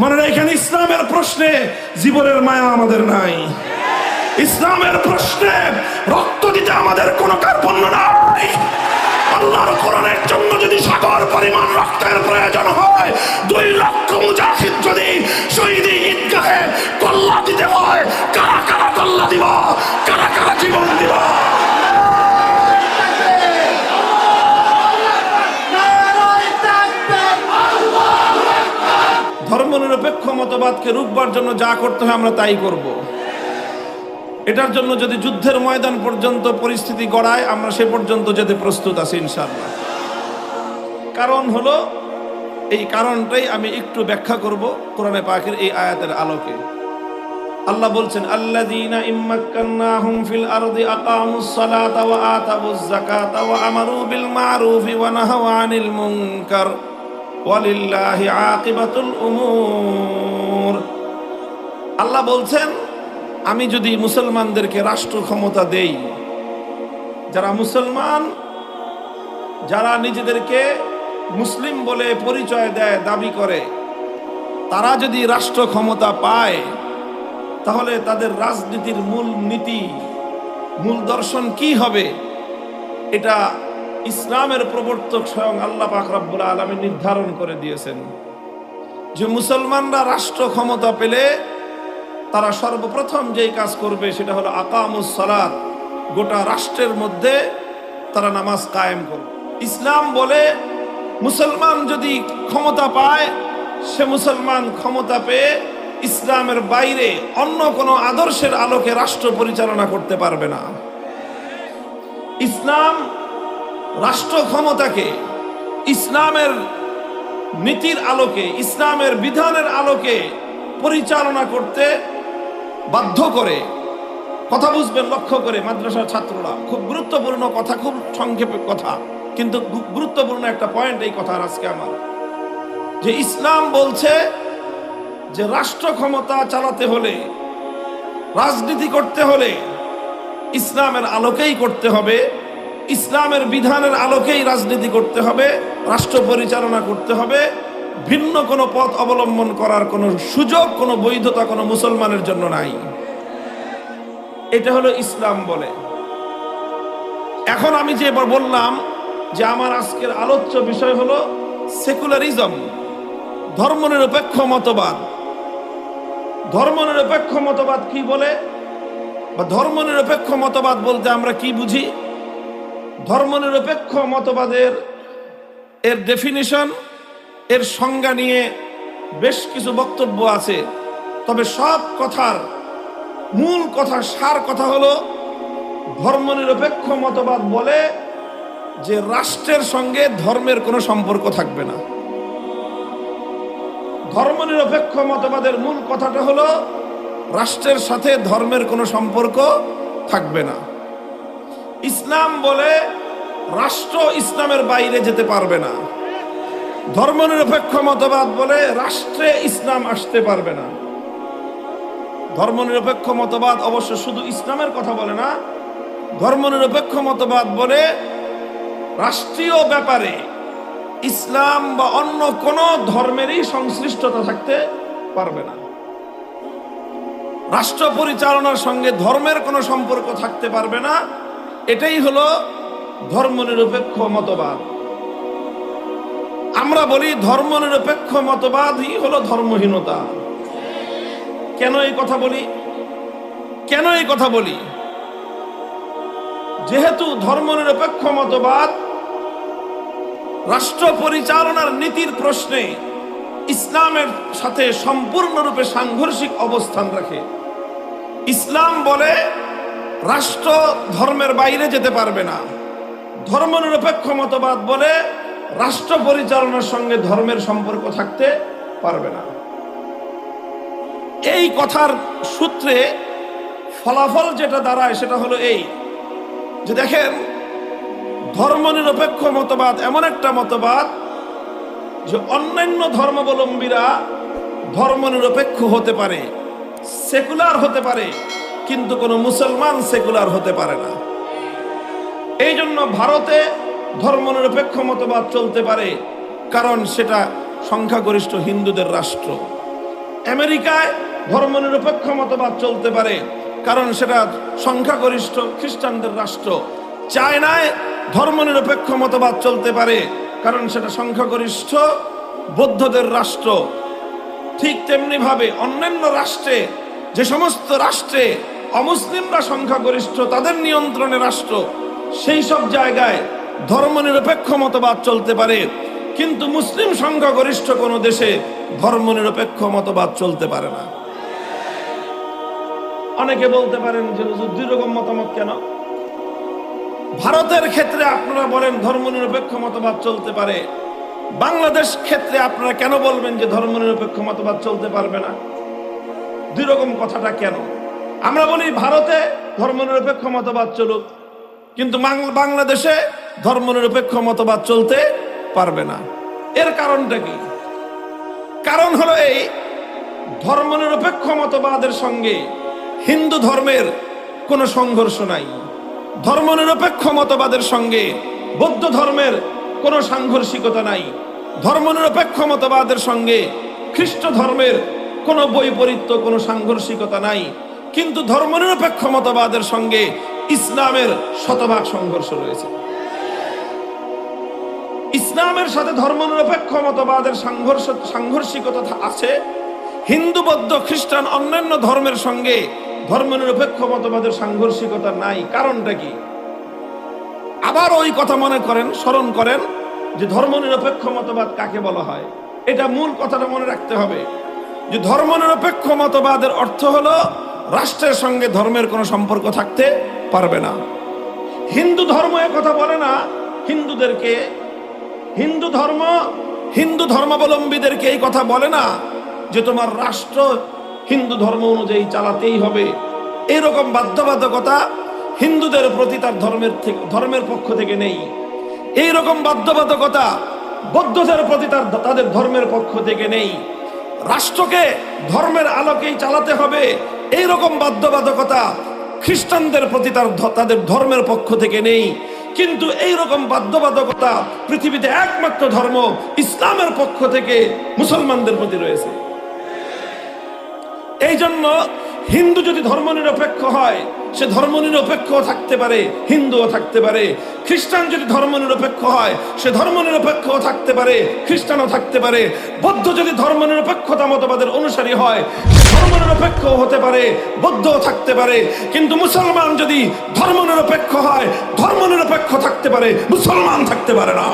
মনে এখানে ইসলামের প্রশ্নে জীবনের মায়া আমাদের নাই। ইসলামের প্রশ্নে রক্ত দিতে আমাদের কোনো কার্পণ্য নাই। আল্লাহর কোরআনের জন্য যদি সাগর পরিমাণ রক্তের প্রয়োজন হয়, দুই লক্ষ মুজাহিদ যদি শহীদি ঈদগাহে কল্লা দিতে হয়, কারা কারা কল্লা দিব? কারা কারা জীবন দিব? ধর্মনিরপেক্ষ মতবাদকে রুখবার জন্য যা করতে হয় আমরা তাই করব। এটার জন্য যদি যুদ্ধের ময়দান পর্যন্ত পরিস্থিতি গড়ায়, আমরা সে পর্যন্ত যেতে প্রস্তুত আছি, ইনশাআল্লাহ। কারণ হলো, এই কারণটাই আমি একটু ব্যাখ্যা করব কোরআনে পাকের এই আয়াতের আলোকে। আল্লাহ বলছেন, আল্লাযীনা ইম্মাক্কান্নাহুম ফিল আরদি আকামুস সালাতা ওয়া আতাবুজ যাকাতা ওয়া আমারু বিল মা'রুফি ওয়া নাহাউ আনিল মুনকার। ওয়ালিল্লাহি আকিবাতুল উমুর। আল্লাহ বলছেন, আমি যদি মুসলমানদেরকে রাষ্ট্র ক্ষমতা দেই, যারা মুসলমান, যারা নিজেদেরকে মুসলিম বলে পরিচয় দেয়, দাবি করে, তারা যদি রাষ্ট্র ক্ষমতা পায়, তাহলে তাদের রাজনীতির মূল নীতি, মূল দর্শন কি হবে? এটা ইসলামের প্রবর্তক স্বয়ং আল্লাহ পাক রব্বুল আলমী নির্ধারণ করে দিয়েছেন যে মুসলমানরা রাষ্ট্র ক্ষমতা পেলে তারা সর্বপ্রথম যেই কাজ করবে সেটা হলো আকামুস গোটা রাষ্ট্রের মধ্যে তারা নামাজ কায়েম করবে। ইসলাম বলে মুসলমান যদি ক্ষমতা পায়, সে মুসলমান ক্ষমতা পেয়ে ইসলামের বাইরে অন্য কোনো আদর্শের আলোকে রাষ্ট্র পরিচালনা করতে পারবে না। ইসলাম রাষ্ট্র ক্ষমতাকে ইসলামের নীতির আলোকে, ইসলামের বিধানের আলোকে পরিচালনা করতে বাধ্য করে, কথা বুঝবেন, লক্ষ্য করে মাদ্রাসার ছাত্ররা। খুব গুরুত্বপূর্ণ কথা, খুব সংক্ষেপে কথা, কিন্তু গুরুত্বপূর্ণ একটা পয়েন্ট এই কথার আজকে আমার। যে ইসলাম বলছে যে রাষ্ট্র ক্ষমতা চালাতে হলে, রাজনীতি করতে হলে, ইসলামের আলোকেই করতে হবে। ইসলামের বিধানের আলোকেই রাজনীতি করতে হবে, রাষ্ট্র পরিচালনা করতে হবে, ভিন্ন কোনো পথ অবলম্বন করার কোনো সুযোগ, কোনো বৈধতা কোনো মুসলমানের জন্য নাই। এটা হলো ইসলাম বলে। এখন আমি যে বললাম যে আমার আজকের আলোচ্য বিষয় হলো সেকুলারিজম, ধর্মনিরপেক্ষ মতবাদ। ধর্মনিরপেক্ষ মতবাদ কি বলে? বা ধর্মনিরপেক্ষ মতবাদ বলতে আমরা কি বুঝি? ধর্মনিরপেক্ষ মতবাদের এর ডেফিনিশন এর সংজ্ঞা নিয়ে বেশ কিছু বক্তব্য আছে। তবে সব কথার মূল কথা সার কথা হলো, ধর্মনিরপেক্ষ মতবাদ বলে যে রাষ্ট্রের সঙ্গে ধর্মের কোনো সম্পর্ক থাকবে না। ধর্মনিরপেক্ষ মতবাদের মূল কথাটা হলো, রাষ্ট্রের সাথে ধর্মের কোনো সম্পর্ক থাকবে না। ইসলাম বলে রাষ্ট্র ইসলামের বাইরে যেতে পারবে না। ধর্মনিরপেক্ষ মতবাদ বলে রাষ্ট্রে ইসলাম আসতে পারবে না। ধর্মনিরপেক্ষ মতবাদ অবশ্য শুধু ইসলামের কথা বলে না ধর্মনিরপেক্ষ মতবাদ বলে রাষ্ট্রীয় ব্যাপারে ইসলাম বা অন্য কোনো ধর্মেরই সংশ্লিষ্টতা থাকতে পারবে না। রাষ্ট্র পরিচালনার সঙ্গে ধর্মের কোনো সম্পর্ক থাকতে পারবে না এটাই হলো ধর্মনিরপেক্ষ মতবাদ। আমরা বলি ধর্মনিরপেক্ষ মতবাদই হলো ধর্মহীনতা। কেন এই কথা বলি? কেন এই কথা বলি? যেহেতু ধর্মনিরপেক্ষ মতবাদ রাষ্ট্র পরিচালনার নীতির প্রশ্নে ইসলামের সাথে সম্পূর্ণরূপে সাংঘর্ষিক অবস্থান রাখে। ইসলাম বলে রাষ্ট্র ধর্মের বাইরে যেতে পারবে না। ধর্মনিরপেক্ষ মতবাদ বলে রাষ্ট্র পরিচালনার সঙ্গে ধর্মের সম্পর্ক থাকতে পারবে না। এই কথার সূত্রে ফলাফল যেটা দাঁড়ায় সেটা হলো এই, যে দেখেন, ধর্মনিরপেক্ষ মতবাদ এমন একটা মতবাদ যে অন্যান্য ধর্মাবলম্বীরা ধর্মনিরপেক্ষ হতে পারে, সেকুলার হতে পারে কিন্তু কোনো মুসলমান সেকুলার হতে পারে না। এই জন্য ভারতে ধর্মনিরপেক্ষ মতবাদ চলতে পারে, কারণ সেটা সংখ্যাগরিষ্ঠ হিন্দুদের রাষ্ট্র। আমেরিকায় ধর্মনিরপেক্ষ মতবাদ চলতে পারে, কারণ সেটা সংখ্যাগরিষ্ঠ খ্রিস্টানদের রাষ্ট্র। চায়নায় ধর্মনিরপেক্ষ মতবাদ চলতে পারে, কারণ সেটা সংখ্যাগরিষ্ঠ বৌদ্ধদের রাষ্ট্র। ঠিক তেমনি ভাবে অন্যান্য রাষ্ট্রে, যে সমস্ত রাষ্ট্রে অমুসলিমরা সংখ্যাগরিষ্ঠ, তাদের নিয়ন্ত্রণে রাষ্ট্র, সেই সব জায়গায় ধর্মনিরপেক্ষ মতবাদ চলতে পারে। কিন্তু মুসলিম সংখ্যাগরিষ্ঠ কোনো দেশে ধর্মনিরপেক্ষ মতবাদ চলতে পারে না। অনেকে বলতে পারেন যে দুই রকম মতামত কেন? ভারতের ক্ষেত্রে আপনারা বলেন ধর্মনিরপেক্ষ মতবাদ চলতে পারে। বাংলাদেশ ক্ষেত্রে আপনারা কেন বলবেন যে, ধর্মনিরপেক্ষ মতবাদ চলতে পারবে না? দুই রকম কথাটা কেন? আমরা বলি ভারতে ধর্মনিরপেক্ষ মতবাদ চলুক, কিন্তু বাংলাদেশে ধর্মনিরপেক্ষ মতবাদ চলতে পারবে না। এর কারণটা কি? কারণ হলো এই, ধর্মনিরপেক্ষ মতবাদের সঙ্গে হিন্দু ধর্মের কোনো সংঘর্ষ নাই। ধর্মনিরপেক্ষ মতবাদের সঙ্গে বৌদ্ধ ধর্মের কোনো সাংঘর্ষিকতা নাই। ধর্মনিরপেক্ষ মতবাদের সঙ্গে খ্রিস্ট ধর্মের কোনো বৈপরীত্য, কোনো সাংঘর্ষিকতা নাই। কিন্তু ধর্মনিরপেক্ষ মতবাদের সঙ্গে ইসলামের শতভাগ সংঘর্ষ রয়েছে। ইসলামের সাথে ধর্মনিরপেক্ষ মতবাদের সংঘর্ষ, সাংঘর্ষিকতা আছে। হিন্দু, বৌদ্ধ, খ্রিস্টান অন্যান্য ধর্মের সঙ্গে ধর্মনিরপেক্ষ মতবাদের সাংঘর্ষিকতা নাই। কারণটা কি? আবার ওই কথা মনে করেন, স্মরণ করেন যে ধর্মনিরপেক্ষ মতবাদ কাকে বলা হয়? এটা মূল কথাটা মনে রাখতে হবে। যে ধর্মনিরপেক্ষ মতবাদের অর্থ হলো রাষ্ট্রের সঙ্গে ধর্মের কোনো সম্পর্ক থাকতে পারবে না। হিন্দু ধর্ম কথা বলে না, হিন্দুদেরকে, হিন্দু ধর্ম, হিন্দু ধর্মাবলম্বীদেরকে এই কথা বলে না যে তোমার রাষ্ট্র হিন্দু ধর্ম অনুযায়ী চালাতেই হবে। এরকম বাধ্যবাধকতা হিন্দুদের প্রতি তার ধর্মের থেকে, ধর্মের পক্ষ থেকে নেই। এই রকম বাধ্যবাধকতা বৌদ্ধদের প্রতি তার, তাদের ধর্মের পক্ষ থেকে নেই। রাষ্ট্রকে ধর্মের আলোকেই চালাতে হবে। এইরকম বাধ্যবাধকতা খ্রিস্টানদের প্রতি তার তাদের ধর্মের পক্ষ থেকে নেই। কিন্তু এই রকম বাধ্যবাধকতা পৃথিবীতে একমাত্র ধর্ম ইসলামের পক্ষ থেকে মুসলমানদের প্রতি রয়েছে। এই জন্য হিন্দু যদি ধর্মনিরপেক্ষ হয়, সে ধর্ম ধর্মনিরপেক্ষ থাকতে পারে, হিন্দুও থাকতে পারে। খ্রিস্টান যদি ধর্মনিরপেক্ষ হয়, সে ধর্ম ধর্মনিরপেক্ষ থাকতে পারে, খ্রিস্টানও থাকতে পারে। বৌদ্ধ যদি ধর্ম ধর্মনিরপেক্ষতা মতবাদের অনুসারী হয়, সে ধর্মনিরপেক্ষ হতে পারে, বৌদ্ধও থাকতে পারে। কিন্তু মুসলমান যদি ধর্মনিরপেক্ষ হয়, ধর্মনিরপেক্ষ থাকতে পারে, মুসলমান থাকতে পারে না।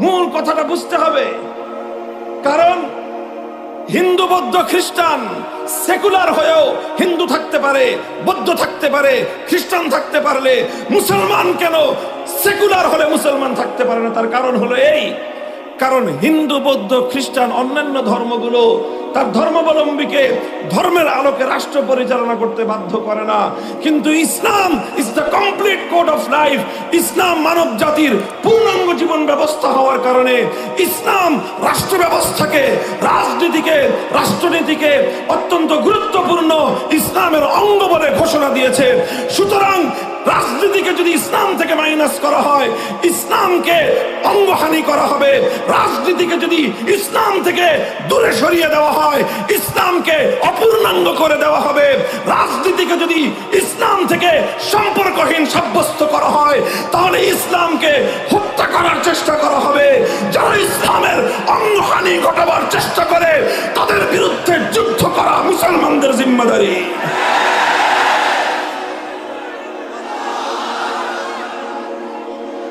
মূল কথাটা বুঝতে হবে। কারণ হিন্দু, বৌদ্ধ, খ্রিস্টান, সেকুলার হয়েও হিন্দু থাকতে পারে, বৌদ্ধ থাকতে পারে, খ্রিস্টান থাকতে পারলে মুসলমান কেন সেকুলার হলে মুসলমান থাকতে পারে না? তার কারণ হলো এই, কারণ হিন্দু, বৌদ্ধ, খ্রিস্টান অন্যান্য ধর্মগুলো তার ধর্মাবলম্বীকে ধর্মের আলোকে রাষ্ট্র পরিচালনা করতে বাধ্য করে না। কিন্তু Islam is the complete code of life ইসলাম মানব জাতির পূর্ণাঙ্গ জীবন ব্যবস্থা হওয়ার কারণে ইসলাম রাষ্ট্র ব্যবস্থাকে, রাজনীতিকে, রাষ্ট্রনীতিকে অত্যন্ত গুরুত্বপূর্ণ ইসলামের অঙ্গ বলে ঘোষণা দিয়েছে। সুতরাং রাজনীতিকে যদি ইসলাম থেকে মাইনাস করা হয়, ইসলামকে অঙ্গহানি করা হবে। রাজনীতিকে যদি ইসলাম থেকে দূরে সরিয়ে দেওয়া হয়, ইসলামকে অপূর্ণাঙ্গ করে দেওয়া হবে। রাজনীতিকে যদি ইসলাম থেকে সম্পর্কহীন সাব্যস্ত করা হয়, তাহলে ইসলামকে হত্যা করার চেষ্টা করা হবে। যারা ইসলামের অঙ্গহানি ঘটাবার চেষ্টা করে, তাদের বিরুদ্ধে যুদ্ধ করা মুসলমানদের জিম্মাদারি।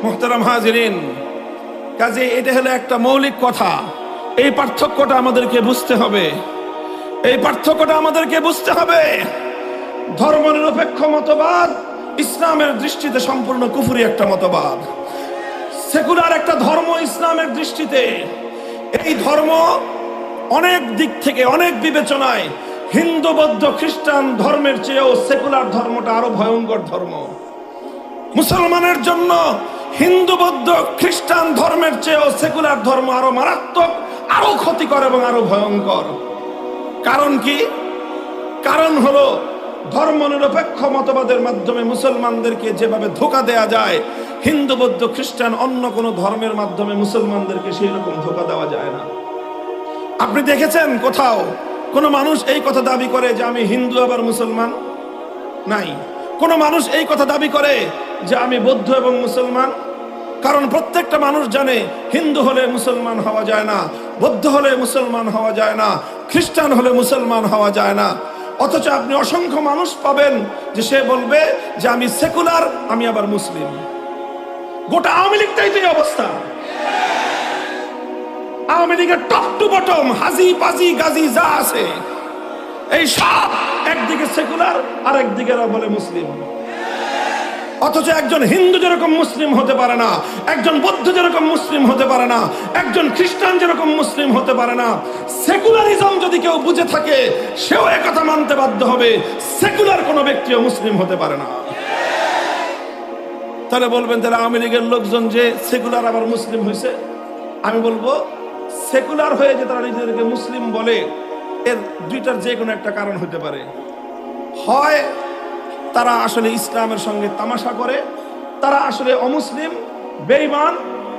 মোহতারাম হাজিরিন, কাজে এটা হলো একটা মৌলিক কথা। এই পার্থক্যটা আমাদেরকে বুঝতে হবে। এই পার্থক্যটা আমাদেরকে বুঝতে হবে। ধর্মনিরপেক্ষ মতবাদ, ইসলামের দৃষ্টিতে সম্পূর্ণ কুফুরি একটা মতবাদ। সেকুলার একটা ধর্ম ইসলামের দৃষ্টিতে। এই ধর্ম অনেক দিক থেকে অনেক বিবেচনায় হিন্দু, বৌদ্ধ, খ্রিস্টান ধর্মের চেয়েও সেকুলার ধর্মটা আরও ভয়ঙ্কর ধর্ম। মুসলমানের জন্য হিন্দু, বৌদ্ধ, খ্রিস্টান ধর্মের চেয়েও সেকুলার ধর্ম আরও মারাত্মক, আরও ক্ষতিকর এবং আরও ভয়ঙ্কর। কারণ কি? কারণ হলো ধর্ম নিরপেক্ষ মতবাদের মাধ্যমে মুসলমানদেরকে যেভাবে ধোকা দেয়া যায়, হিন্দু, বৌদ্ধ, খ্রিস্টান, অন্য কোনো ধর্মের মাধ্যমে মুসলমানদেরকে সেই রকম ধোকা দেওয়া যায় না। আপনি দেখেছেন কোথাও কোনো মানুষ এই কথা দাবি করে যে আমি হিন্দু আবার মুসলমান? নাই। কোন মানুষ এই কথা দাবি করে যে আমি বৌদ্ধ এবং মুসলমান। কারণ প্রত্যেকটা মানুষ জানে হিন্দু হলে মুসলমান হওয়া যায় না, বৌদ্ধ হলে মুসলমান হওয়া যায় না, খ্রিস্টান হলে মুসলমান হওয়া যায় না। অথচ আপনি অসংখ্য মানুষ পাবেন যে সে বলবে যে আমি সেকুলার, আমি আবার মুসলিম। গোটা আওয়ামী লীগটাই তো অবস্থা। আওয়ামী লীগের টপ টু বটম হাজি, পাজি, গাজি যা আছে, এই সব একদিকে সেকুলার আর একদিকে বলে মুসলিম। অথচ একজন হিন্দু যেরকম মুসলিম হতে পারে না, একজন বৌদ্ধ যেরকম মুসলিম হতে পারে না, একজন খ্রিস্টান যেরকম মুসলিম হতে পারে না, সেকুলারিজম যদি কেউ বুঝে থাকে, সেও একথা মানতে বাধ্য হবে, সেকুলার কোনো ব্যক্তিও মুসলিম হতে পারে না। তাহলে বলবেন, তাহলে আওয়ামী লীগের লোকজন যে সেকুলার আবার মুসলিম হয়েছে? আমি বলব, সেকুলার হয়ে যে তারা নিজেদেরকে মুসলিম বলে এর দুইটার যে কোনো একটা কারণ হতে পারে। হয় তারা আসলে ইসলামের সঙ্গে তামাশা করে, তারা আসলে অমুসলিম, বেঈমান,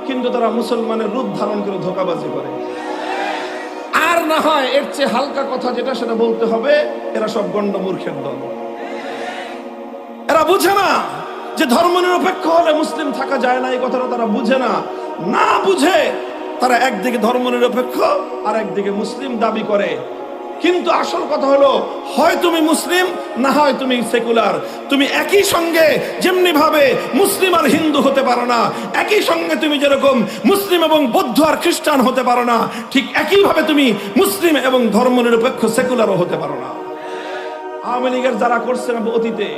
কিন্তু তারা মুসলমানের রূপ ধারণ করে ধোকাবাজি করে। আর না হয় এর চেয়ে হালকা কথা যেটা, সেটা বলতে হবে, এরা সব গণ্ড মূর্খের দল। এরা বুঝে না যে ধর্ম নিরপেক্ষ হলে মুসলিম থাকা যায় না, এই কথাটা তারা বুঝে না। না বুঝে তারা একদিকে ধর্মনিরপেক্ষ আর একদিকে মুসলিম দাবি করে। কিন্তু আসল কথা হলো, হয় তুমি মুসলিম, না হয় তুমি সেকুলার। তুমি একই সঙ্গে যেমনি ভাবে মুসলিম আর হিন্দু হতে পারো না, একই সঙ্গে তুমি যেরকম মুসলিম এবং বৌদ্ধ আর খ্রিস্টান হতে পারো না, ঠিক একই ভাবে তুমি মুসলিম এবং ধর্মনিরপেক্ষ সেকুলারও হতে পারো না। আওয়ামী লীগের যারা করছে না অতীতে,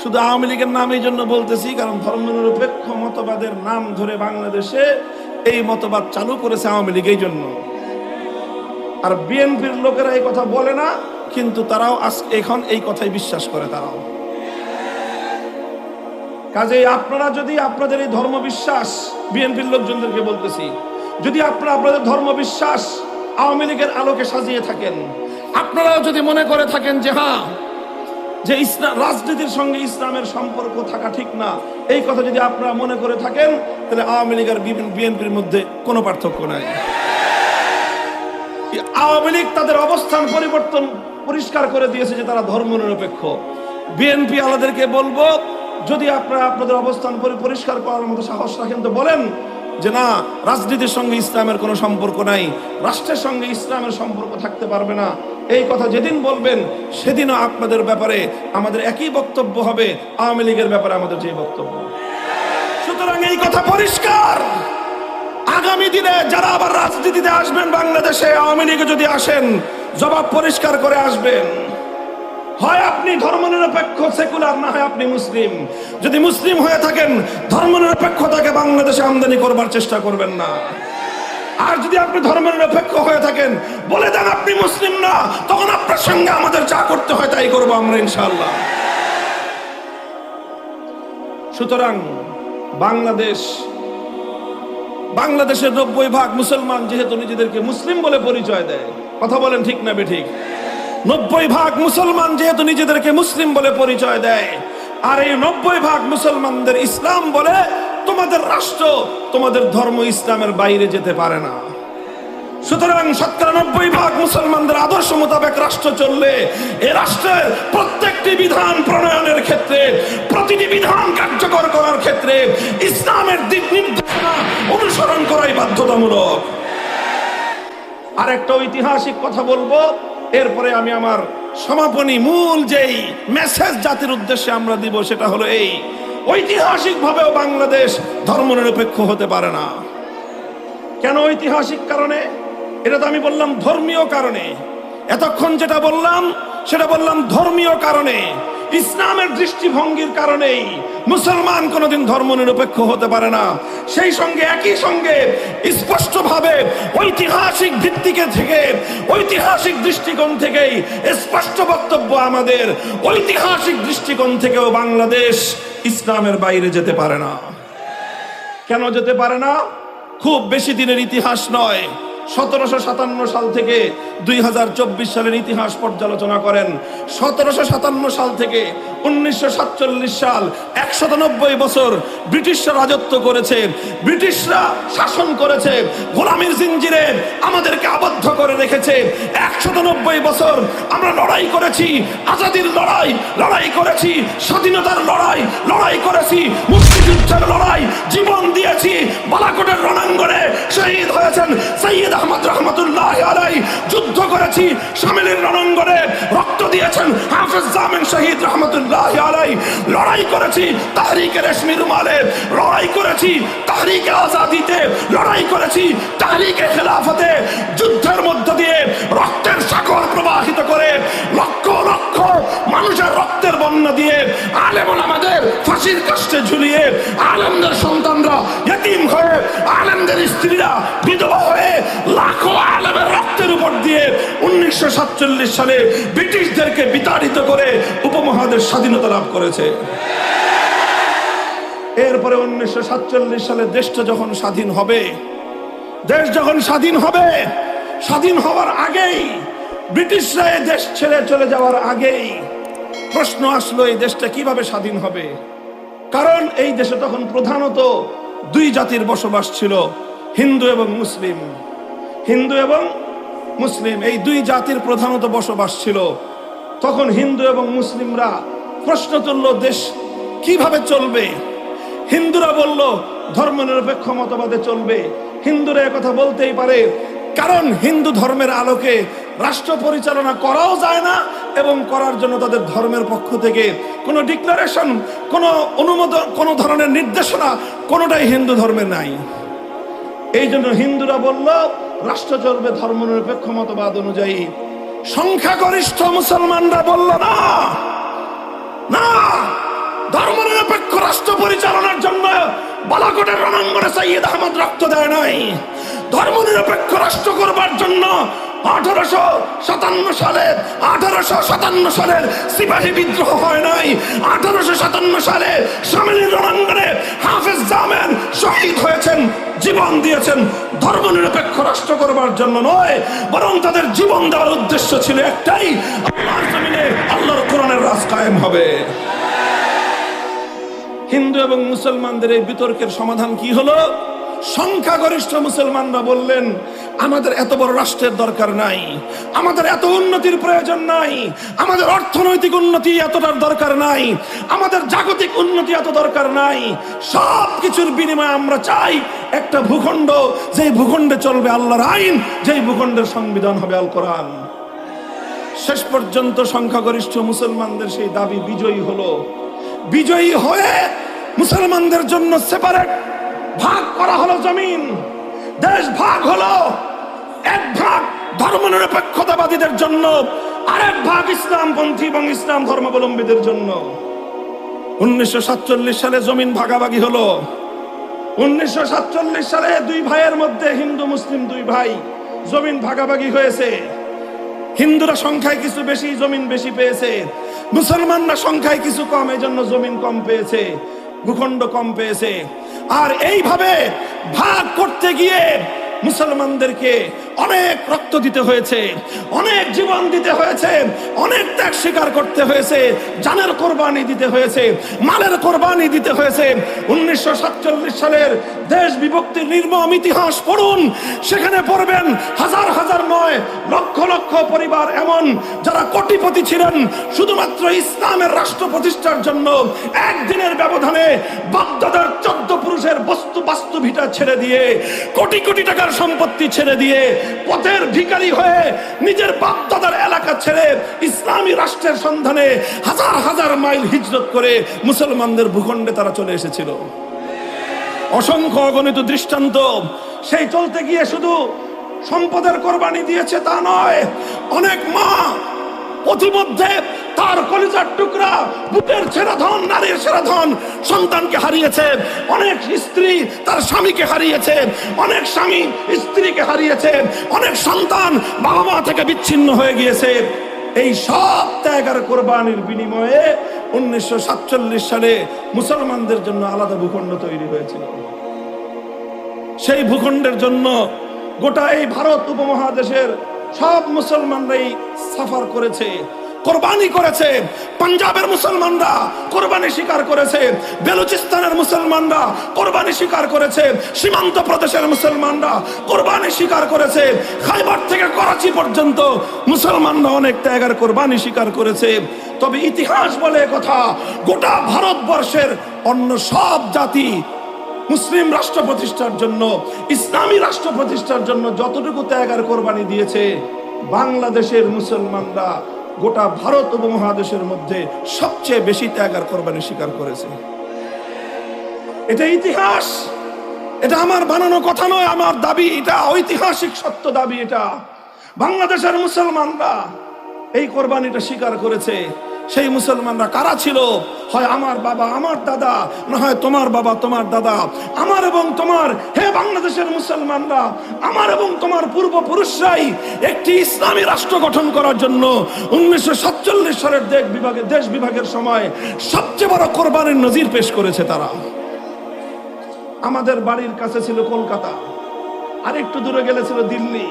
শুধু আওয়ামী লীগের নাম এই জন্য বলতেছি, কারণ ধর্মনিরপেক্ষ মতবাদের নাম ধরে বাংলাদেশে এই মতবাদ চালু করেছে আওয়ামী লীগ এই জন্য। আর বিএনপির লোকেরা এই কথা বলে না, কিন্তু তারাও আজ এখন এই কথাই বিশ্বাস করে তারাও। কাজেই আপনারা যদি আপনাদের এই ধর্ম বিশ্বাস বিএনপির লোকজনদেরকে বলতেছি, যদি আপনারা আপনাদের ধর্ম বিশ্বাস আওয়ামী লীগের আলোকে সাজিয়ে থাকেন, আপনারাও যদি মনে করে থাকেন যে হ্যাঁ যে ইসলাম, রাজনীতির সঙ্গে ইসলামের সম্পর্ক থাকা ঠিক না, এই কথা যদি আপনারা মনে করে থাকেন, তাহলে আওয়ামী লীগ আর বিএনপির মধ্যে কোনো পার্থক্য নাই। আওয়ামী লীগ তাদের অবস্থান পরিবর্তন পরিষ্কার করে দিয়েছে যে তারা ধর্মনিরপেক্ষ। বিএনপি আলাদেরকে বলব, যদি আপনারা আপনাদের অবস্থান পরি- পরিষ্কার করার মতো সাহস রাখেন তো বলেন যে না, রাজনীতির সঙ্গে ইসলামের কোনো সম্পর্ক নাই, রাষ্ট্রের সঙ্গে ইসলামের সম্পর্ক থাকতে পারবে না। এই কথা যেদিন বলবেন, সেদিনও আপনাদের ব্যাপারে আমাদের একই বক্তব্য হবে, আওয়ামী লীগের ব্যাপারে আমাদের যে বক্তব্য। সুতরাং এই কথা পরিষ্কার! আগামী দিনে যারা আবার রাজনীতিতে আসবেন বাংলাদেশে, আওয়ামী লীগে যদি আসেন, জবাব পরিষ্কার করে আসবেন। হয় আপনি ধর্মনিরপেক্ষ সেকুলার, না হয় আপনি মুসলিম। যদি মুসলিম হয়ে থাকেন, ধর্মনিরপেক্ষতাকে বাংলাদেশে আমদানি করবার চেষ্টা করবেন না। আর যদি আপনি ধর্মনিরপেক্ষ হয়ে থাকেন, বলে দেন আপনি মুসলিম না, তখন আপনার সঙ্গে আমাদের যা করতে হয় তাই করব আমরা ইনশাআল্লাহ। সুতরাং বাংলাদেশ বাংলাদেশের নব্বই ভাগ মুসলমান যেহেতু নিজেদেরকে মুসলিম বলে পরিচয় দেয়। কথা বলেন ঠিক না বেঠিক? নব্বই ভাগ মুসলমান যেহেতু নিজেদেরকে মুসলিম বলে পরিচয় দেয়, আর এই নব্বই ভাগ মুসলমানদের ইসলাম বলে তোমাদের রাষ্ট্র, তোমাদের ধর্ম ইসলামের বাইরে যেতে পারে না। সুতরাং নব্বই ভাগ মুসলমানদের আদর্শ মোতাবেক রাষ্ট্র চললে এ রাষ্ট্রের প্রত্যেকটি বিধান প্রণয়নের ক্ষেত্রে, প্রতিটি বিধান কার্যকর করার ক্ষেত্রে ইসলামের দিক নির্দেশনা অনুসরণ করাই বাধ্যতামূলক। আর একটা ঐতিহাসিক কথা বলব, এরপরে আমি আমার সমাপনী মূল যেই মেসেজ জাতির উদ্দেশ্যে আমরা দিব সেটা হলো এই ঐতিহাসিক ভাবেও বাংলাদেশ ধর্মনিরপেক্ষ হতে পারে না। কেন ঐতিহাসিক কারণে? এটা তো আমি বললাম ধর্মীয় কারণে। এতক্ষণ যেটা বললাম, সেটা বললাম ধর্মীয় কারণে। ইসলামের দৃষ্টিভঙ্গির কারণেই মুসলমান কোনোদিন ধর্ম নিরপেক্ষ হতে পারে না। সেই সঙ্গে একই সঙ্গে স্পষ্টভাবে ঐতিহাসিক ভিত্তিকে থেকে, ঐতিহাসিক দৃষ্টিকোণ থেকেই স্পষ্ট বক্তব্য আমাদের ঐতিহাসিক দৃষ্টিকোণ থেকেও বাংলাদেশ ইসলামের বাইরে যেতে পারে না। কেন যেতে পারে না? খুব বেশি দিনের ইতিহাস নয়। সতেরোশো সাতান্ন সাল থেকে দুই হাজার চব্বিশ সালের ইতিহাস পর্যালোচনা করেন। সতেরোশো সাতান্ন সাল থেকে উনিশশো সাতচল্লিশ সাল একশত বছর ব্রিটিশরা রাজত্ব করেছে। ব্রিটিশরা শাসন করেছে। গোলামীর জিঞ্জিরে আমাদেরকে আবদ্ধ করে রেখেছে। একশত বছর আমরা লড়াই করেছি। আজাদির লড়াই লড়াই করেছি। স্বাধীনতার লড়াই লড়াই করেছি। মুক্তিযুদ্ধের লড়াই জীবন দিয়েছি। বালাকোটের রণাঙ্গনে শহীদ হয়েছেন সৈয়দ আহমদ রহমতুল্লাহ আলাই। যুদ্ধ করেছি, সামিলের রণাঙ্গনে রক্ত দিয়েছেন হাফেজ জামিন শহীদ রহমতুল্লাহ আলাই। লড়াই করেছি তাহরিকে রেশমি রুমালে। লড়াই করেছি তাহরিকে আজাদিতে। লড়াই করেছি তাহরিকে খেলাফতে। যুদ্ধের মধ্য দিয়ে রক্তের সাগর প্রবাহিত করে লক্ষ লক্ষ মানুষের রক্তের বন্যা দিয়ে আলেমন আমাদের ফাঁসির কাষ্টে ঝুলিয়ে আলেমদের সন্তানরা এতিম হয়ে আলেমদের স্ত্রীরা বিধবা হয়ে লাখো আলেমের রক্তের উপর দিয়ে উনিশশো সাতচল্লিশ সালে ব্রিটিশদেরকে বিতাড়িত করে স্বাধীনতা লাভ করেছে। এরপরে উনিশশো সাতচল্লিশ সালে দেশটা যখন স্বাধীন হবে, দেশ যখন স্বাধীন হবে, স্বাধীন হওয়ার আগেই ব্রিটিশরা এই দেশ ছেড়ে চলে যাওয়ার আগেই প্রশ্ন আসলো, এই দেশটা কীভাবে স্বাধীন হবে? কারণ এই দেশে তখন প্রধানত দুই জাতির বসবাস ছিল হিন্দু এবং মুসলিম। হিন্দু এবং মুসলিম, এই দুই জাতির প্রধানত বসবাস ছিল। তখন হিন্দু এবং মুসলিমরা প্রশ্ন তুলল, দেশ কীভাবে চলবে? হিন্দুরা বলল, ধর্মনিরপেক্ষ মতবাদে চলবে। হিন্দুরা কথা বলতেই পারে, কারণ হিন্দু ধর্মের আলোকে রাষ্ট্র পরিচালনা করাও যায় না এবং করার জন্য তাদের ধর্মের পক্ষ থেকে কোনো ডিক্লারেশন, কোনো অনুমোদন, কোনো ধরনের নির্দেশনা কোনোটাই হিন্দু ধর্মে নাই। এই জন্য হিন্দুরা বলল রাষ্ট্র চলবে ধর্মনিরপেক্ষ মতবাদ অনুযায়ী সংখ্যাগরিষ্ঠ মুসলমানরা বলল, না না, ধর্মনিরপেক্ষ রাষ্ট্র পরিচালনার জন্য বালাকোটের রণাঙ্গনে সৈয়দ আহমদ রক্ত দেয় নাই। ধর্মনিরপেক্ষ রাষ্ট্র করবার জন্য আঠারোশো সাতান্ন সালে, আঠারোশো সাতান্ন বিদ্রোহ হয় নাই। আঠারোশো সাতান্ন সালে জীবন দিয়েছেন। ধর্মনিরপেক্ষ রাষ্ট্র করবার জন্য নয়, বরং তাদের জীবন দেওয়ার উদ্দেশ্য ছিল একটাই আল্লাহর কোরআনের রাজ কায়েম হবে। হিন্দু এবং মুসলমানদের এই বিতর্কের সমাধান কি হলো? সংখ্যাগরিষ্ঠ মুসলমানরা বললেন, আমাদের এত বড় রাষ্ট্রের দরকার নাই, আমাদের এত উন্নতির প্রয়োজন নাই, আমাদের অর্থনৈতিক উন্নতি এতটার দরকার নাই, আমাদের জাগতিক উন্নতি এত দরকার নাই সব কিছুর বিনিময়ে আমরা চাই একটা ভূখণ্ড, যেই ভূখণ্ডে চলবে আল্লাহর আইন, যেই ভূখণ্ডের সংবিধান হবে আল কোরআন। শেষ পর্যন্ত সংখ্যাগরিষ্ঠ মুসলমানদের সেই দাবি বিজয়ী হলো। বিজয়ী হয়ে মুসলমানদের জন্য সেপারেট ভাগ করা হলো জমিন। দেশ ভাগ হলো এক ভাগ ধর্মনিরপেক্ষতাবাদীদের জন্য, আরেক ভাগ ইসলামপন্থী এবং ইসলাম ধর্মাবলম্বীদের জন্য। উনিশশো সাতচল্লিশ সালে জমিন ভাগাভাগি হলো। উনিশশো সাতচল্লিশ সালে দুই ভাইয়ের মধ্যে হিন্দু, মুসলিম দুই ভাই জমিন ভাগাভাগি হয়েছে। হিন্দুরা সংখ্যায় কিছু বেশি, জমিন বেশি পেয়েছে। মুসলমানরা সংখ্যায় কিছু কম এই জন্য জমিন কম পেয়েছে, ভূখণ্ড কম পেয়েছে। আর এইভাবে ভাগ করতে গিয়ে মুসলমানদেরকে অনেক রক্ত দিতে হয়েছে, অনেক জীবন দিতে হয়েছে, অনেক ত্যাগ স্বীকার করতে হয়েছে, জানের কোরবানি দিতে হয়েছে, মালের কোরবানি দিতে হয়েছে। উনিশশো সাতচল্লিশ সালের দেশ বিভক্তির নির্মম ইতিহাস পড়ুন, সেখানে পড়বেন হাজার হাজার নয় লক্ষ লক্ষ পরিবার এমন যারা কোটিপতি ছিলেন, শুধুমাত্র ইসলামের রাষ্ট্র প্রতিষ্ঠার জন্য একদিনের ব্যবধানে বাগদাদার চোদ্দ পুরুষের বস্তু বাস্তু ভিটা ছেড়ে দিয়ে, কোটি কোটি টাকার সম্পত্তি ছেড়ে দিয়ে পথের ভিকারি হয়ে নিজের বাপদাদার এলাকা ছেড়ে ইসলামী রাষ্ট্রের সন্ধানে হাজার হাজার মাইল হিজরত করে মুসলমানদের ভূখণ্ডে তারা চলে এসেছিল। অসংখ্য অগণিত দৃষ্টান্ত। সেই চলতে গিয়ে শুধু সম্পদের কোরবানি দিয়েছে তা নয়, অনেক মা পথিমধ্যে তার কলিজার টুকরা, বুকের ছেঁড়া ধন নারীর সেরা ধন সন্তানকে হারিয়েছে। অনেক স্ত্রী তার স্বামীকে হারিয়েছে। অনেক স্বামী স্ত্রীকে হারিয়েছে। অনেক সন্তান বাবা মা থেকে বিচ্ছিন্ন হয়ে গিয়েছে। এই সব ত্যাগ আর কোরবানির বিনিময়ে উনিশশো সাতচল্লিশ সালে মুসলমানদের জন্য আলাদা ভূখণ্ড তৈরি হয়েছিল। সেই ভূখণ্ডের জন্য গোটা এই ভারত উপমহাদেশের সব মুসলমানরাই সাফার করেছে। কোরবানি করেছে। পাঞ্জাবের মুসলমানরা কোরবানি স্বীকার করেছে। বেলুচিস্তানের মুসলমানরা কোরবানি স্বীকার করেছে। সীমান্ত প্রদেশের মুসলমানরা কোরবানি স্বীকার করেছে। খাইবার থেকে করাচি পর্যন্ত মুসলমানরা অনেক ত্যাগের কোরবানি স্বীকার করেছে। তবে ইতিহাস বলে কথা, গোটা ভারতবর্ষের অন্য সব জাতি মুসলিম রাষ্ট্র প্রতিষ্ঠার জন্য, ইসলামী রাষ্ট্র প্রতিষ্ঠার জন্য যতটুকু ত্যাগ আর কোরবানি দিয়েছে, বাংলাদেশের মুসলমানরা গোটা ভারত উপমহাদেশের মধ্যে সবচেয়ে বেশি ত্যাগ আর কোরবানি স্বীকার করেছে। এটা ইতিহাস। এটা আমার বানানো কথা নয়, আমার দাবি এটা, ঐতিহাসিক সত্য দাবি এটা। বাংলাদেশের মুসলমানরা এই কোরবানিটা স্বীকার করেছে। সেই মুসলমানরা কারা ছিল? হয় আমার বাবা, আমার দাদা, না হয় তোমার বাবা, তোমার দাদা। আমার এবং তোমার, হে বাংলাদেশের মুসলমানরা, আমার এবং তোমার পূর্বপুরুষরাই একটি ইসলামী রাষ্ট্র গঠন করার জন্য উনিশশো সাতচল্লিশ সালের দেশ বিভাগে, দেশ বিভাগের সময় সবচেয়ে বড় কোরবানির নজির পেশ করেছে তারা। আমাদের বাড়ির কাছে ছিল কলকাতা আর একটু দূরে গেলে ছিল দিল্লি,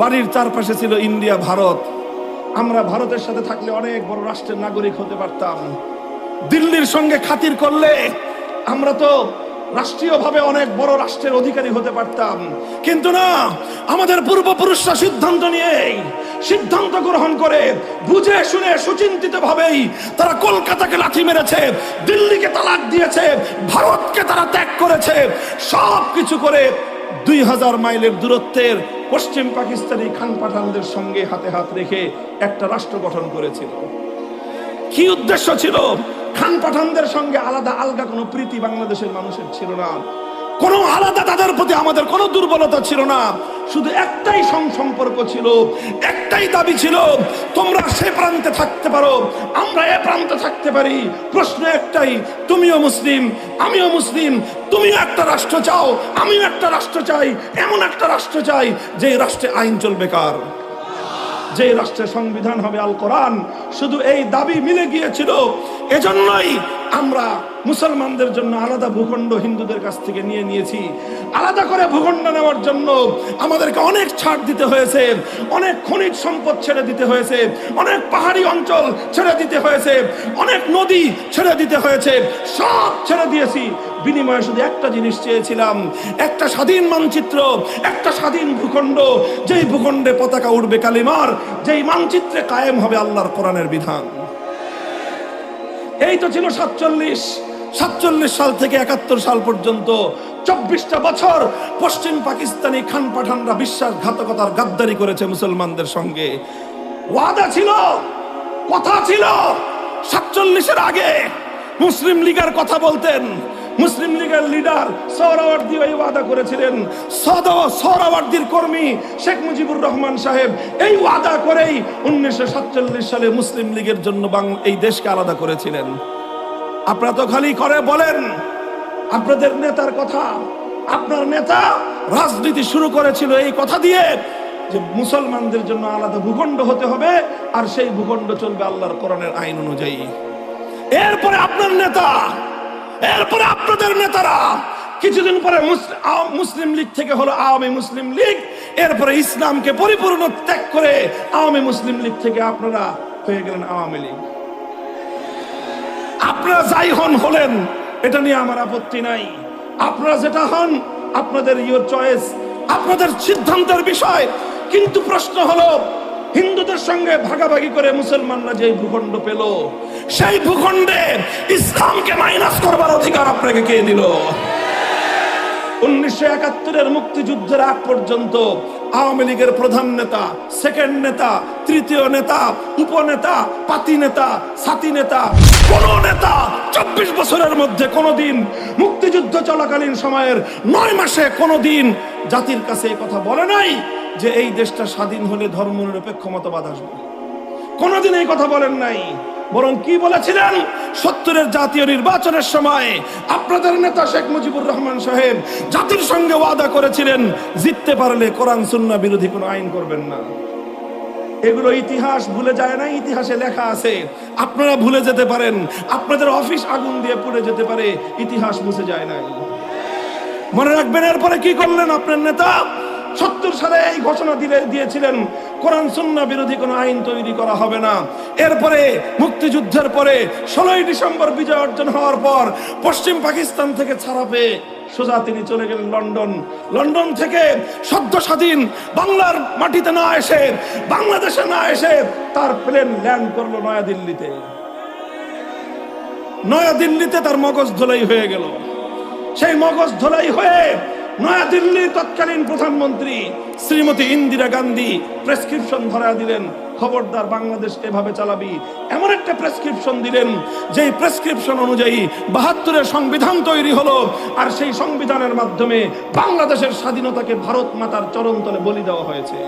বাড়ির চারপাশে ছিল ইন্ডিয়া, ভারত। আমরা ভারতের সাথে থাকলে অনেক বড় রাষ্ট্রের নাগরিক হতে পারতাম। দিল্লির সঙ্গে খাতির করলে আমরা তো রাষ্ট্রীয়ভাবে অনেক বড় রাষ্ট্রের অধিকারী হতে পারতাম। কিন্তু না, আমাদের পূর্বপুরুষরা সিদ্ধান্ত নিয়ে সিদ্ধান্ত গ্রহণ করে বুঝে শুনে সুচিন্তিত ভাবেই তারা কলকাতাকে লাঠি মেরেছে, দিল্লিকে তালাক দিয়েছে, ভারতকে তারা ত্যাগ করেছে সব কিছু করে দুই হাজার মাইলের দূরত্বের পশ্চিম পাকিস্তানি খান পাঠানদের সঙ্গে হাতে হাত রেখে একটা রাষ্ট্র গঠন করেছিল। কি উদ্দেশ্য ছিল? খান পাঠানদের সঙ্গে আলাদা, আলগা কোনো প্রীতি বাংলাদেশের মানুষের ছিল না। কোনো আলাদা তাদের প্রতি আমাদের কোনো দুর্বলতা ছিল না। শুধু একটাই সম্পর্ক ছিল, একটাই দাবি ছিল, তোমরা সে প্রান্তে থাকতে পারো, আমরা এ প্রান্তে থাকতে পারি। প্রশ্ন একটাই, তুমিও মুসলিম, আমিও মুসলিম, তুমিও একটা রাষ্ট্র চাও, আমিও একটা রাষ্ট্র চাই, এমন একটা রাষ্ট্র চাই যে রাষ্ট্রে আইন চলবে কার? যে রাষ্ট্রের সংবিধান হবে আল কোরআন। শুধু এই দাবি মিলে গিয়েছিল, এজন্যই আমরা মুসলমানদের জন্য আলাদা ভূখণ্ড হিন্দুদের কাছ থেকে নিয়ে নিয়েছি। আলাদা করে ভূখণ্ড নেওয়ার জন্য আমাদেরকে অনেক ছাড় দিতে হয়েছে, অনেক খনিজ সম্পদ ছেড়ে দিতে হয়েছে, অনেক পাহাড়ি অঞ্চল ছেড়ে দিতে হয়েছে, অনেক নদী ছেড়ে দিতে হয়েছে, সব ছেড়ে দিয়েছি। বিনিময়ে শুধু একটা জিনিস চেয়েছিলাম, একটা স্বাধীন মানচিত্র, একটা স্বাধীন ভূখণ্ড, যেই ভূখণ্ডে পতাকা উঠবে কালিমার, যেই মানচিত্রে কায়েম হবে আল্লাহর কোরআনের বিধান। এই তো ছিল সাতচল্লিশ। সাতচল্লিশ সাল থেকে একাত্তর সাল পর্যন্ত চব্বিশটা বছর পশ্চিম পাকিস্তানি খান পাঠানরা বিশ্বাসঘাতকতার গাদ্দারি করেছে মুসলমানদের সঙ্গে। ওয়াদা ছিল, কথা ছিল, সাতচল্লিশের আগে মুসলিম লীগের কথা বলতেন। মুসলিম লীগের লিডার সৌরাওয়ার্দী ওই ওয়াদা করেছিলেন। সদ সৌরাওয়ার্দীর কর্মী শেখ মুজিবুর রহমান সাহেব এই ওয়াদা করেই উনিশশো সাতচল্লিশ সালে মুসলিম লীগের জন্য এই দেশকে আলাদা করেছিলেন। আপনারা তো খালি করে বলেন। আপনাদের নেতার কথা। আপনার নেতা রাজনীতি শুরু করেছিল এই কথা দিয়ে যে মুসলমানদের জন্য আলাদা ভূখণ্ড হতে হবে, আর সেই ভূখণ্ড চলবে আল্লাহর কোরআনের আইন অনুযায়ী। এরপরে আপনার নেতা, এরপরে আপনাদের নেতারা, কিছুদিন পরে মুস- মুসলিম লীগ থেকে হলো আওয়ামী মুসলিম লীগ, এরপরে ইসলামকে পরিপূর্ণ ত্যাগ করে আওয়ামী মুসলিম লীগ থেকে আপনারা হয়ে গেলেন আওয়ামী লীগ। আপনারা যাই হন হলেন, এটা নিয়ে আমার আপত্তি নাই। আপনারা যেটা হন, আপনাদের ইয়োর চয়েস আপনাদের সিদ্ধান্তের বিষয়। কিন্তু প্রশ্ন হলো, হিন্দুদের সঙ্গে ভাগাভাগি করে মুসলমানরা যে ভূখণ্ড পেল, সেই ভূখণ্ডে ইসলামকে মাইনাস করবার অধিকার আপনাকে কে দিল? উনিশশো একাত্তরের মুক্তিযুদ্ধের আগ পর্যন্ত আওয়ামী লীগের প্রধান নেতা সেকেন্ড নেতা, তৃতীয় নেতা, উপনেতা, পাতি নেতা, সাতি নেতা, কোন নেতা চব্বিশ বছরের মধ্যে কোনোদিন মুক্তিযুদ্ধ চলাকালীন সময়ের নয় মাসে কোনোদিন জাতির কাছে এই কথা বলে নাই যে এই দেশটা স্বাধীন হলে ধর্ম নিরপেক্ষ মতবাদ আসবে। কোনোদিন এই কথা বলেন নাই। বরং কি বলেছিলেন? সত্তরের জাতীয় নির্বাচনের সময় আপনাদের নেতা শেখ মুজিবুর রহমান সাহেব জাতির সঙ্গে ওয়াদা করেছিলেন, জিততে পারলে কোরআন সুন্না বিরোধী কোনো আইন করবেন না। এগুলো ইতিহাস ভুলে যায় না, ইতিহাসে লেখা আছে। আপনারা ভুলে যেতে পারেন, আপনাদের অফিস আগুন দিয়ে পুড়ে যেতে পারে, ইতিহাস মুছে যায় না। মনে রাখবেন, এরপরে কি করলেন আপনার নেতা? সত্তর সালে এই ঘোষণা দিলে দিয়েছিলেন কোরআন সুন্না বিরোধী কোনো আইন তৈরি করা হবে না। এরপরে মুক্তিযুদ্ধের পরে ষোলোই ডিসেম্বর বিজয় অর্জন হওয়ার পর পশ্চিম পাকিস্তান থেকে ছাড়া পেয়ে সোজা তিনি চলে গেলেন লন্ডন। লন্ডন থেকে সদ্য স্বাধীন বাংলার মাটিতে না এসে, বাংলাদেশে না এসে তার প্লেন ল্যান্ড করল নয়াদিল্লিতে। নয়াদিল্লিতে তার মগজ ধোলাই হয়ে গেল। সেই মগজ ধোলাই হয়ে নয়াদিল্লির তৎকালীন প্রধানমন্ত্রী শ্রীমতী ইন্দিরা গান্ধী প্রেসক্রিপশন ধরা দিলেন, খবরদার বাংলাদেশ এভাবে চালাবি। এমন একটা প্রেসক্রিপশন দিলেন, যেই প্রেসক্রিপশন অনুযায়ী বাহাত্তরের সংবিধান তৈরি হলো, আর সেই সংবিধানের মাধ্যমে বাংলাদেশের স্বাধীনতাকে ভারত মাতার চরণতলে বলি দেওয়া হয়েছে।